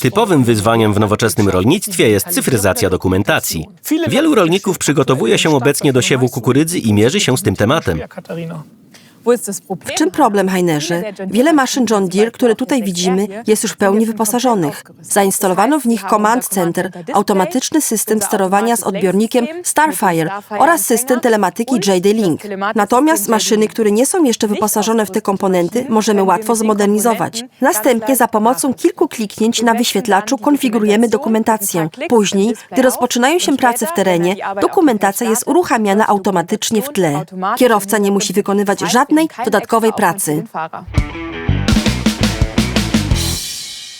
Typowym wyzwaniem w nowoczesnym rolnictwie jest cyfryzacja dokumentacji. Wielu rolników przygotowuje się obecnie do siewu kukurydzy i mierzy się z tym tematem. W czym problem, Heinerze? Wiele maszyn John Deere, które tutaj widzimy, jest już w pełni wyposażonych. Zainstalowano w nich Command Center, automatyczny system sterowania z odbiornikiem Starfire oraz system telematyki JD Link. Natomiast maszyny, które nie są jeszcze wyposażone w te komponenty, możemy łatwo zmodernizować. Następnie za pomocą kilku kliknięć na wyświetlaczu konfigurujemy dokumentację. Później, gdy rozpoczynają się prace w terenie, dokumentacja jest uruchamiana automatycznie w tle. Kierowca nie musi wykonywać żadnej dodatkowej pracy.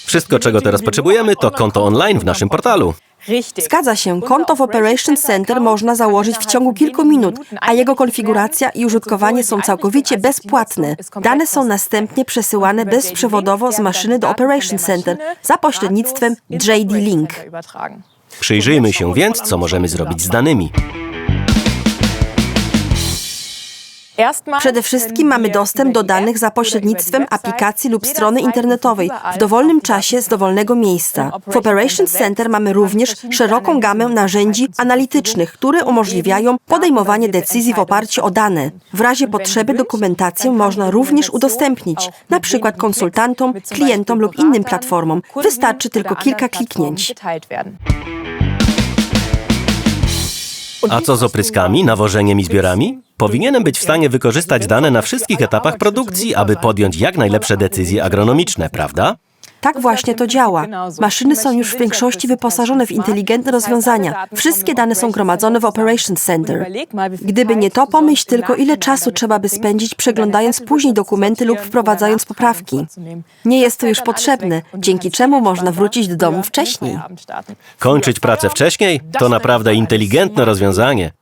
Wszystko, czego teraz potrzebujemy, to konto online w naszym portalu. Zgadza się, konto w Operations Center można założyć w ciągu kilku minut, a jego konfiguracja i użytkowanie są całkowicie bezpłatne. Dane są następnie przesyłane bezprzewodowo z maszyny do Operations Center za pośrednictwem JD Link. Przyjrzyjmy się więc, co możemy zrobić z danymi. Przede wszystkim mamy dostęp do danych za pośrednictwem aplikacji lub strony internetowej w dowolnym czasie z dowolnego miejsca. W Operations Center mamy również szeroką gamę narzędzi analitycznych, które umożliwiają podejmowanie decyzji w oparciu o dane. W razie potrzeby dokumentację można również udostępnić, na przykład konsultantom, klientom lub innym platformom. Wystarczy tylko kilka kliknięć. A co z opryskami, nawożeniem i zbiorami? Powinienem być w stanie wykorzystać dane na wszystkich etapach produkcji, aby podjąć jak najlepsze decyzje agronomiczne, prawda? Tak właśnie to działa. Maszyny są już w większości wyposażone w inteligentne rozwiązania. Wszystkie dane są gromadzone w Operations Center. Gdyby nie to, pomyśl tylko, ile czasu trzeba by spędzić przeglądając później dokumenty lub wprowadzając poprawki. Nie jest to już potrzebne, dzięki czemu można wrócić do domu wcześniej. Kończyć pracę wcześniej? To naprawdę inteligentne rozwiązanie.